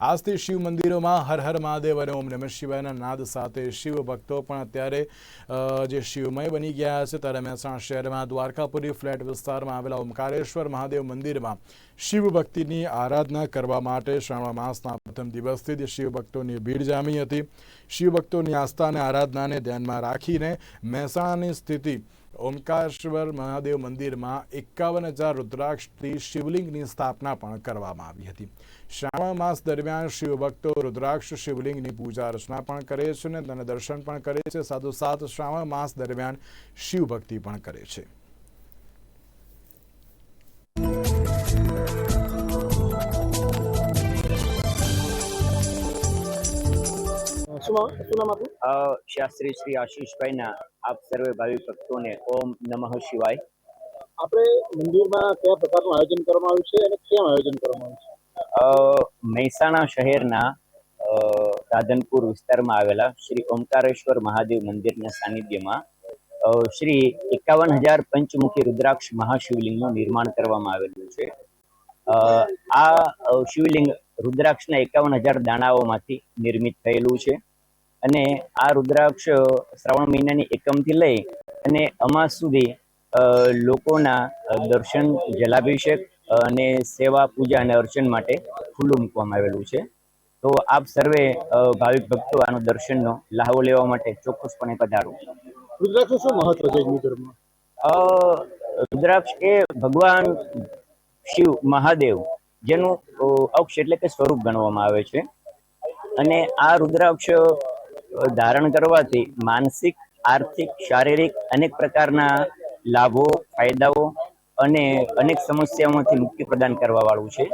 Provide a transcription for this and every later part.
આજથી શિવ મંદિરોમાં હર હર મહાદેવ અને ઓમ નમઃ શિવાયના નાદ સાથે શિવ ભક્તો પણ અત્યારે જે શિવમય બની ગયા છે, ત્યારે મહેસાણા શહેરમાં દ્વારકાપુરી ફ્લેટ વિસ્તારમાં આવેલા ઓમકારેશ્વર મહાદેવ મંદિરમાં શિવ ભક્તિની આરાધના કરવા માટે શ્રાવણ માસના પ્રથમ દિવસથી જ શિવ ભક્તોની ભીડ જામી હતી. શિવ ભક્તોની આસ્થા અને આરાધનાને ધ્યાનમાં રાખીને મહેસાણાની સ્થિતિ ઓમકારેશ્વર મહાદેવ મંદિરમાં એકાવન હજાર રુદ્રાક્ષથી શિવલિંગની સ્થાપના પણ કરવામાં આવી હતી. શ્રાવણ માસ દરમિયાન શિવભક્તો રુદ્રાક્ષ, શિવલિંગની પૂજા અર્ચના પણ કરે છે અને તેને દર્શન પણ કરે છે. સાથોસાથ શ્રાવણ માસ દરમિયાન શિવભક્તિ પણ કરે છે. શાસ્ત્રી શ્રી આશીષભાઈના આપ સર્વે ભાવિ ભક્તોને ઓમ નમઃ શિવાય. આપણે મંદિરમાં કયા પ્રકારનું આયોજન કરવામાં આવ્યું છે અને કેમ આયોજન કરવામાં આવ્યું છે? મહેસાણા શહેરના રાધનપુર વિસ્તારમાં આવેલા શ્રી ઓમકારેશ્વર મહાદેવ મંદિરના સાનિધ્યમાં શ્રી એકાવન હજાર પંચમુખી રુદ્રાક્ષ મહાશિવલિંગનું નિર્માણ કરવામાં આવેલું છે. આ શિવલિંગ રુદ્રાક્ષના એકાવન હજાર દાણાઓમાંથી નિર્મિત થયેલું છે. અને આ રુદ્રાક્ષ શ્રાવણ મહિનાની એકમથી લઈ અને અમાસ સુધી લોકોના દર્શન જલાભિષેક અને સેવા પૂજા અને અર્ચન માટે ખુલ્લું મૂકવામાં આવેલું છે. તો આપ સર્વે ભાવિક ભક્તો આનો દર્શનનો લાહવો લેવા માટે ચોક્કસપણે પધારો. રુદ્રાક્ષનું શું મહત્વ છે હિન્દુ ધર્મમાં? રુદ્રાક્ષ એ ભગવાન શિવ મહાદેવ જેનું અક્ષ એટલે કે સ્વરૂપ ગણવામાં આવે છે. અને આ રુદ્રાક્ષ ધારણ કરવાથી માનસિક, આર્થિક, શારીરિક અનેક પ્રકારના લાભો, ફાયદાઓ અને અનેક સમસ્યાઓમાંથી મુક્તિ પ્રદાન કરવા વાળું છે.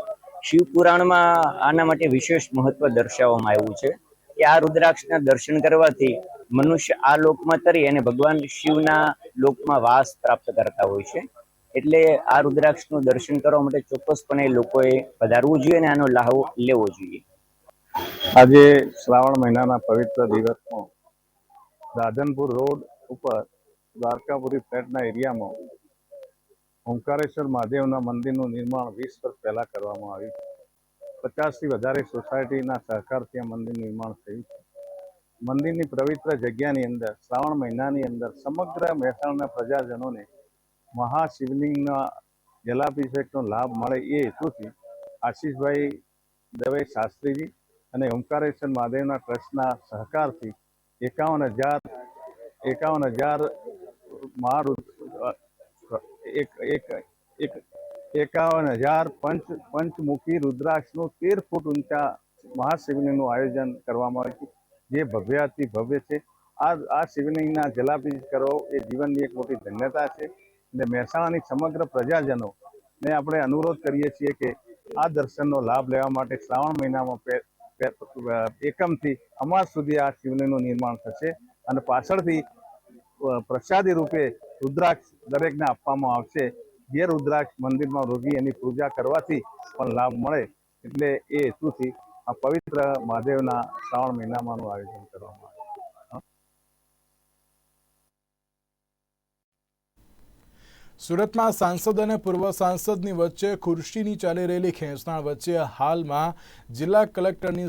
શિવ પુરાણમાં આના માટે વિશેષ મહત્વ દર્શાવવામાં આવ્યું છે કે આ રુદ્રાક્ષના દર્શન કરવાથી મનુષ્ય આ લોકમાં તરી અને ભગવાન શિવના લોકમાં વાસ પ્રાપ્ત કરતા હોય છે. એટલે આ રુદ્રાક્ષનું દર્શન કરવા માટે ચોક્કસપણે લોકોએ વધારવું જોઈએ અને આનો લાહો લેવો જોઈએ. આજે શ્રાવણ મહિનાના પવિત્ર દિવસમાં રાધનપુર રોડ ઉપર દ્વારકાપુરી ફ્લેટના એરિયામાં ઓંકારેશ્વર મહાદેવના મંદિરનું નિર્માણ વીસ વર્ષ પહેલાં કરવામાં આવ્યું છે. પચાસથી વધારે સોસાયટીના સહકારથી આ મંદિર નિર્માણ થયું છે. મંદિરની પવિત્ર જગ્યાની અંદર શ્રાવણ મહિનાની અંદર સમગ્ર મહેસાણાના પ્રજાજનોને મહાશિવલિંગના જલાભિષેકનો લાભ મળે એ હેતુથી આશીષભાઈ દવે શાસ્ત્રીજી અને ઓમકારેશ્વર મહાદેવના ટ્રસ્ટના સહકારથી એકાવન હજાર એકાવન હજાર મહારુ એક એક એક, એકાવન હજાર પંચ, પંચમુખી રુદ્રાક્ષનું તેર ફૂટ ઊંચા મહાશિવલિંગનું આયોજન કરવામાં આવ્યું છે. જે ભવ્યથી ભવ્ય છે. આ આ શિવલિંગના જલાભિષેક કરવો એ જીવનની એક મોટી ધન્યતા છે અને મહેસાણાની સમગ્ર પ્રજાજનો ને આપણે અનુરોધ કરીએ છીએ કે આ દર્શનનો લાભ લેવા માટે શ્રાવણ મહિનામાં એકમથી અમાસ સુધી આ શિવલિંગનું નિર્માણ થશે અને પાછળથી પ્રસાદી રૂપે રુદ્રાક્ષ દરેકને આપવામાં આવશે. જે રુદ્રાક્ષ મંદિરમાં રોગી એની પૂજા કરવાથી પણ લાભ મળે એટલે એ હેતુથી આ પવિત્ર મહાદેવના શ્રાવણ મહિનામાંનું આયોજન કરવામાં આવે. સુરતમાં સાંસદ અને પૂર્વ સાંસદની વચ્ચે ખુરશીની ચાલી રહેલી ખેંચતાણ વચ્ચે હાલમાં જિલ્લા કલેક્ટરની